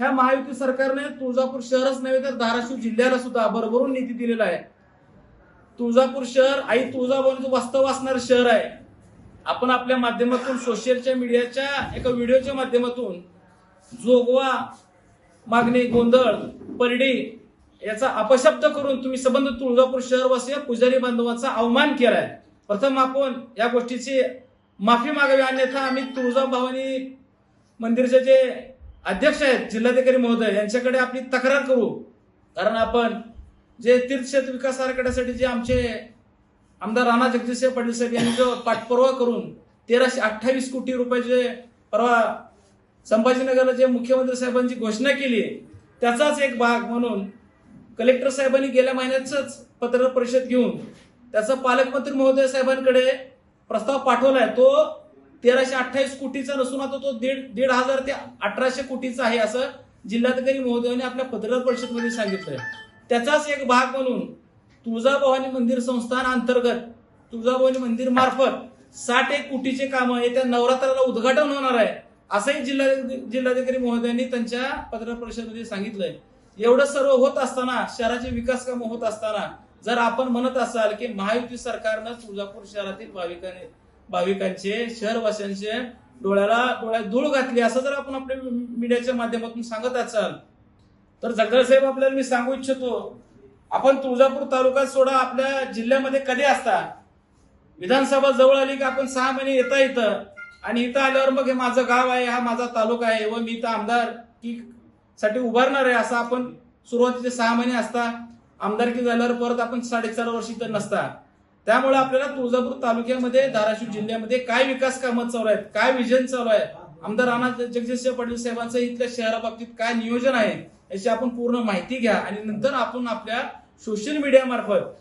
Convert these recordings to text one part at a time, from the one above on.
ह्या महायुती सरकारने तुळजापूर शहरच नव्हे तर धाराशिव जिल्ह्याला सुद्धा भरभरून निधी दिलेला आहे. तुळजापूर शहर आई तुळजाभवानीचं वास्तव असणारं शहर आहे. आपण आपल्या माध्यमातून सोशलच्या मीडियाच्या एका व्हिडिओच्या माध्यमातून जोगवा मागणी गोंधळ परडी याचा अपशब्द करून तुम्ही संबंध तुळजापूर शहरवासी पुजारी बांधवांचा अवमान केलाय. प्रथम आपण या गोष्टीची माफी मागावी अन्यथा आम्ही तुळजाभवानी मंदिरचे जे अध्यक्ष आहेत जिल्हाधिकारी महोदय यांच्याकडे आपली तक्रार करू. कारण आपण जे तीर्थक्षेत्र विकास आराखड्यासाठी जे आमचे आमदार राणा जगदीशसिंह पाटील साहेब यांनी जो पाठपुरावा करून तेराशे अठ्ठावीस कोटी रुपयाचे परवा संभाजीनगरला जे मुख्यमंत्री साहेबांची घोषणा केली त्याचाच एक भाग म्हणून कलेक्टर साहेबांनी गेल्या महिन्याचंच पत्र परिषद घेऊन त्याचा पालकमंत्री महोदय साहेबांकडे प्रस्ताव पाठवलाय तो तेराशे अठ्ठावीस कोटीचा नसून आता तो दीड दीड हजार ते अठराशे कोटीचा आहे असं जिल्हाधिकारी महोदयाने आपल्या पत्रकार परिषदेमध्ये सांगितलंय. त्याचाच एक भाग म्हणून तुळजाभवानी मंदिर संस्थान अंतर्गत तुळजाभवानी मंदिर मार्फत साठ एक कोटीचे कामं येत्या नवरात्राला उद्घाटन होणार आहे असंही जिल्हा जिल्हाधिकारी महोदयांनी त्यांच्या पत्रकार परिषदेमध्ये सांगितलंय. एवढं सर्व होत असताना शहराचे विकास कामं होत असताना जर आपण म्हणत असाल की महायुती सरकारनं तुळजापूर शहरातील भाविकांनी भाविकांचे शहरवासियांचे डोळ्याला डोळ्यात धूळ घातली असं जर आपण आपल्या मीडियाच्या माध्यमातून सांगत असाल तर जगदाळ साहेब आपल्याला मी सांगू इच्छितो आपण तुळजापूर तालुक्यात सोडा आपल्या जिल्ह्यामध्ये कधी असता? विधानसभा जवळ आली की आपण सहा महिने येता इथं आणि इथं आल्यावर मग हे माझं गाव आहे हा माझा तालुका आहे व मी इथं आमदार की साठी उभारणार आहे असं आपण सुरुवातीचे सहा महिने असता आमदारकी झाल्यावर परत आपण साडेचार वर्ष इथं नसता. त्यामुळे आपल्याला तुळजापूर तालुक्यामध्ये धाराशिव जिल्ह्यामध्ये काय विकास कामं चालू आहेत काय विजन चालू आहे? आमदार राणा जगदीशसिंह पाटील साहेबांचं इथल्या शहराबाबतीत काय नियोजन आहे याची आपण पूर्ण माहिती घ्या. आणि नंतर आपण आपल्या सोशल मीडियामार्फत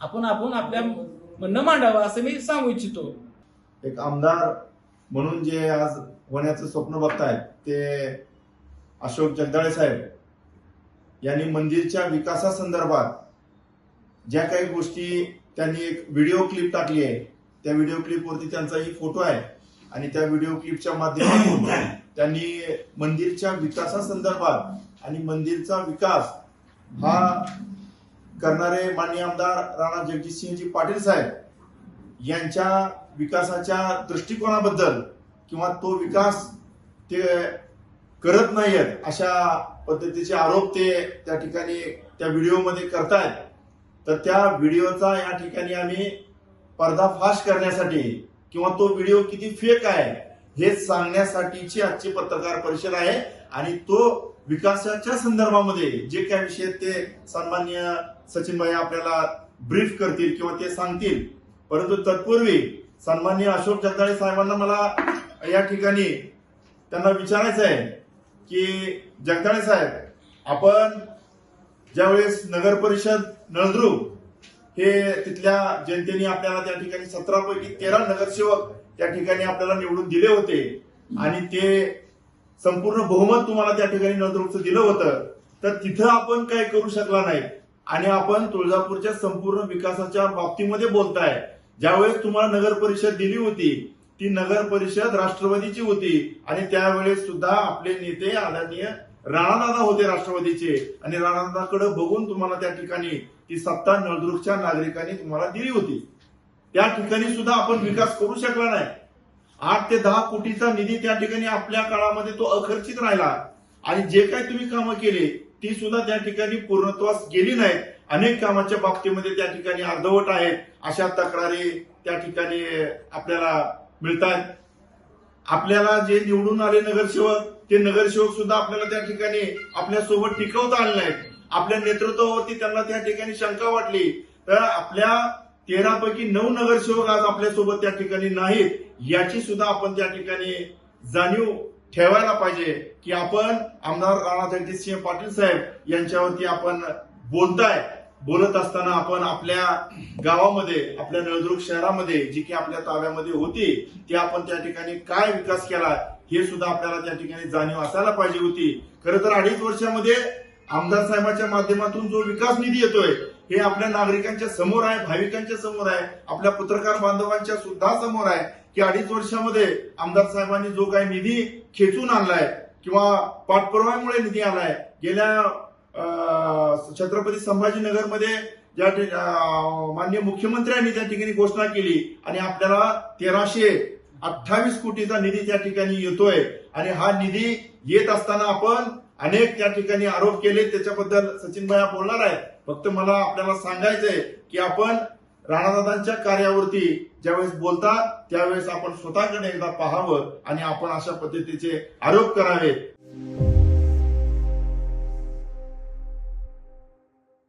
आपण आपण आपल्या म्हणणं मांडावं असं मी सांगू इच्छितो. एक आमदार म्हणून जे आज होण्याचं स्वप्न बघतायत ते अशोक जगदाळे साहेब. यांनी मंदिरच्या विकासासंदर्भात ज्या काही गोष्टी त्यांनी एक व्हिडिओ क्लिप टाकली आहे. त्या व्हिडिओ क्लिपवरती त्यांचाही फोटो आहे. आणि त्या व्हिडिओ क्लिपच्या माध्यमातून त्यांनी मंदिरच्या विकासासंदर्भात आणि मंदिरचा विकास हा करणारे माननीय आमदार राणा जगजितसिंहजी पाटील साहेब यांच्या विकासाच्या दृष्टिकोनाबद्दल किंवा तो विकास ते करत नाहीयेत अशा पद्धतीचे आरोप ते त्या ठिकाणी त्या व्हिडिओमध्ये करतायत. तर त्या व्हिडिओचा या ठिकाणी आम्ही पर्दाफाश करण्यासाठी किंवा तो व्हिडिओ किती फेक आहे हे सांगण्यासाठीची आजची पत्रकार परिषद आहे. आणि तो विकासाच्या संदर्भामध्ये जे काही विषय ते सन्मान्य सचिन भाई आपल्याला ब्रीफ करतील किंवा ते सांगतील. परंतु तत्पूर्वी सन्मान्य अशोक जगदाळे साहेबांना मला या ठिकाणी त्यांना विचारायचं आहे की जगदाळे साहेब आपण ज्यावेळेस नगर परिषद नळदुर्ग हे तिथल्या जनतेने आपल्याला त्या ठिकाणी सतरा पैकी तेरा नगरसेवक त्या ठिकाणी आपल्याला निवडून दिले होते. आणि ते संपूर्ण बहुमत तुम्हाला त्या ठिकाणी नळदुर्गचं दिलं होतं. तर तिथं आपण काय करू शकला नाही. आणि आपण तुळजापूरच्या संपूर्ण विकासाच्या बाबतीमध्ये बोलताय. ज्यावेळेस तुम्हाला नगर परिषद दिली होती ती नगर परिषद राष्ट्रवादीची होती. आणि त्यावेळेस सुद्धा आपले नेते आदरणीय राणादादा होते राष्ट्रवादीचे. आणि राणादादाकडे बघून तुम्हाला त्या ठिकाणी ती सत्ता नळदुर्गच्या नागरिकांनी तुम्हाला दिली होती. त्या ठिकाणी सुद्धा आपण विकास करू शकला नाही. आठ ते दहा कोटीचा निधी त्या ठिकाणी आपल्या काळामध्ये तो अखर्चित राहिला. आणि जे काही तुम्ही कामं केली ती सुद्धा त्या ठिकाणी पूर्णत्वास गेली नाहीत. अनेक कामाच्या बाबतीमध्ये त्या ठिकाणी अर्धवट आहेत. अशा तक्रारी त्या ठिकाणी आपल्याला मिळतात आपल्याला जे निवडून आले नगरसेवक ते नगरसेवक सुद्धा आपल्याला त्या ठिकाणी आपल्यासोबत टिकवता आले नाहीत आपल्या नेतृत्वावरती त्यांना त्या ठिकाणी शंका वाटली. तर आपल्या तेरापैकी नऊ नगरसेवक आज आपल्यासोबत त्या ठिकाणी नाहीत याची सुद्धा आपण त्या ठिकाणी जाणीव ठेवायला पाहिजे की आपण आमदार राणा जगदीशसिंह पाटील साहेब यांच्यावरती आपण बोलताय. बोलत असताना आपण आपल्या गावामध्ये आपल्या नळदुर्ग शहरामध्ये जी की आपल्या ताब्यामध्ये होती ती आपण त्या ठिकाणी काय विकास केला हे सुद्धा आपल्याला त्या ठिकाणी जाणीव असायला पाहिजे होती. खरं तर अडीच वर्षामध्ये आमदार साहेबांच्या माध्यमातून जो विकास निधी येतोय हे आपल्या नागरिकांच्या समोर आहे भाविकांच्या समोर आहे आपल्या पत्रकार बांधवांच्या सुद्धा समोर आहे की अडीच वर्षामध्ये आमदार साहेबांनी जो काही निधी खेचून आणलाय किंवा पाठपुराव्यामुळे निधी आलाय गेल्या छत्रपती संभाजीनगरमध्ये ज्या माननीय मुख्यमंत्र्यांनी त्या ठिकाणी घोषणा केली आणि आपल्याला तेराशे अठ्ठावीस कोटीचा निधी त्या ठिकाणी येतोय आणि हा निधी येत असताना आपण अनेक त्या ठिकाणी आरोप केले. त्याच्याबद्दल सचिन भाया बोलणार आहेत. फक्त मला आपल्याला सांगायचंय की आपण राणादादांच्या कार्यावरती ज्यावेळेस बोलतात त्यावेळेस आपण स्वतःकडे एकदा पाहावं आणि आपण अशा पद्धतीचे आरोप करावे.